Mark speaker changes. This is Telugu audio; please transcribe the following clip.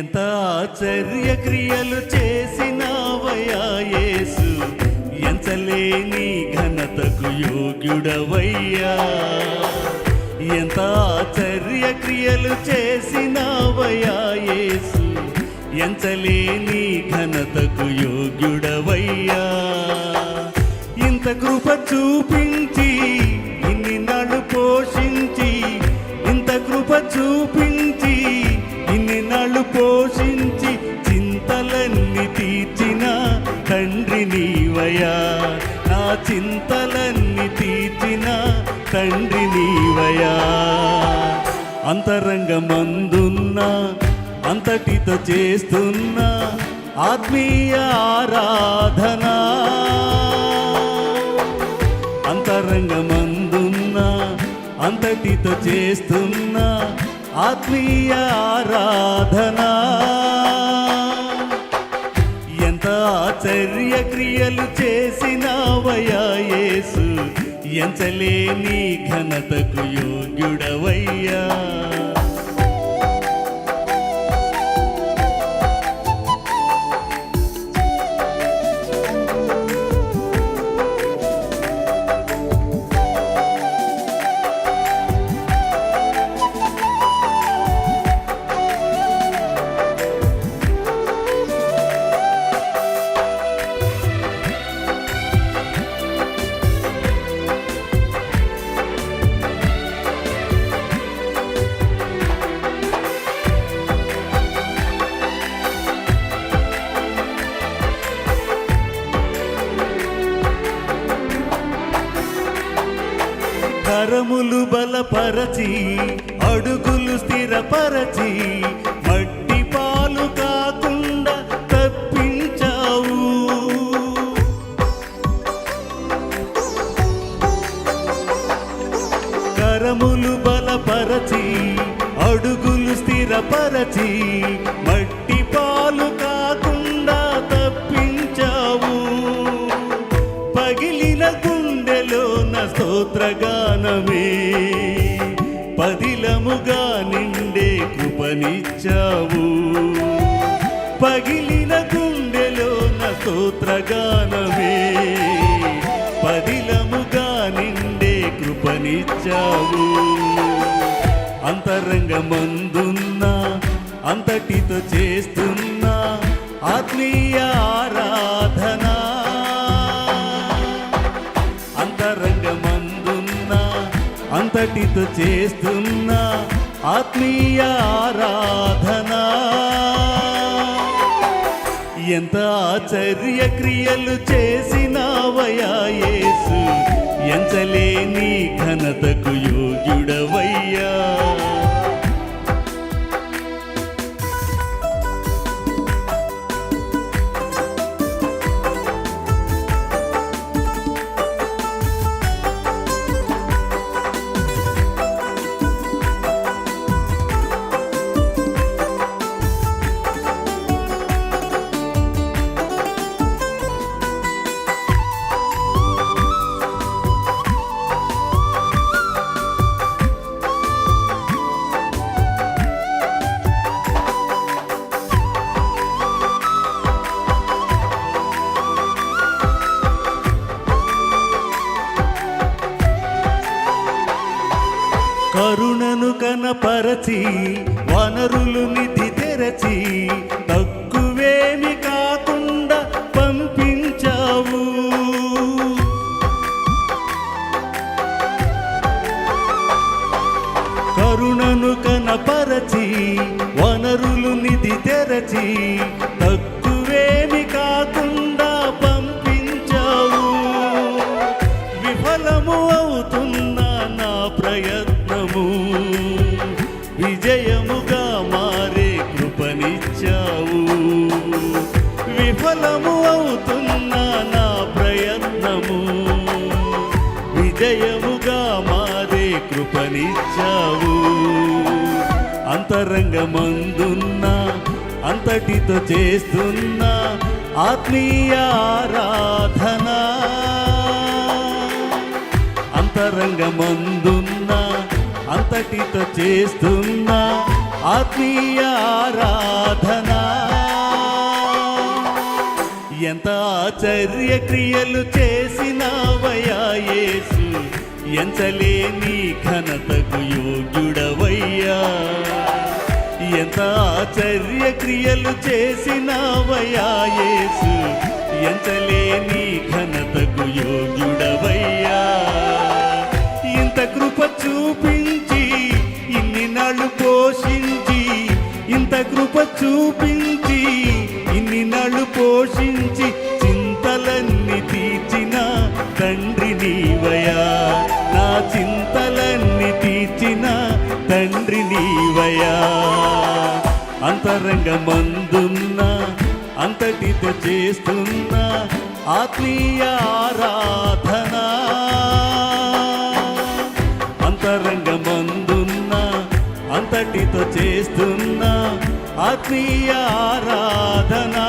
Speaker 1: ఎంత ఆశ్చర్య క్రియలు చేసినావయ్యా యేసు. ఎంచలేని ఘనతకు యోగ్యుడవయ్యా. ఎంత ఆశ్చర్య క్రియలు చేసిన యేసు. ఎంచలేని ఘనతకు యోగ్యుడవయ్యా. ఇంత కృప చూపించి చింతలన్నీ తీర్చిన తండ్రి నీవయా నా చింతలన్నీ తీర్చిన తండ్రి నీవయా అంతరంగమందున్న అంతటితో చేస్తున్న ఆత్మీయ ఆరాధన. అంతరంగమందున్న అంతటితో చేస్తున్న ఆత్మీయ ఆరాధనా. క్రియలు చేసినావయ్యా యేసు. ఎంచలేని ఘనతకు యోగ్యుడవయ్యా. కరములు బలపరచి అడుగులు స్థిరపరచి మట్టి పాలు కాకుండా తప్పించావు. కరములు బలపరచి అడుగులు స్థిరపరచి మట్టి పాలు కా స్తోత్రగానమే. పదిలముగా నిండే కృపనిచ్చావు. పగిలిన గుండెలోన స్తోత్రగానమే. పదిలముగా నిండే కృపనిచ్చావు. అంతరంగమందున్న అంతటితో చేస్తున్న ఆత్మీయ ఆరాధనా అంతటితో చేస్తున్న ఆత్మీయ ఆరాధన. ఎంత ఆశ్చర్య క్రియలు చేసినావయ్యా పరచి వనరులు నిధి తెరచి తక్కువేమి కాకుండా పంపించావు. కరుణను కనపరచి వనరులు నిధి తెరచి తక్కువేమి కాకుండా పంపించావు. విఫలము అవుతున్న నా ప్రయత్నము. జయముగా మారే కృపనిచ్చావు. అంతరంగమందున్న అంతటితో చేస్తున్న ఆత్మీయ ఆరాధన. అంతరంగమందున్న అంతటితో చేస్తున్న ఆత్మీయ ఆరాధన. ఎంత ఆచర్య క్రియలు చేసినావయా యేసు. ఎంచలేని ఘనతకు యోగ్యుడవయ్యా. ఎంత ఆచర్య క్రియలు చేసినావయ్యా యేసు. ఎంచలేని ఘనతకు యోగ్యుడవయ్యా. ఇంత కృప చూపించి ఇన్ని నాళ్ళు పోషించి ఇంత కృప చూపించి ఇన్ని నాళ్ళు పోషించి చింతలన్నీ తీర్చిన తండ్రి నీవయా చింతలన్నీ తీర్చిన తండ్రి నీవయా అంతరంగమందున్న అంతటితో చేస్తున్న ఆత్మీయ ఆరాధన. అంతరంగమందున్న అంతటితో చేస్తున్న ఆత్మీయ ఆరాధనా.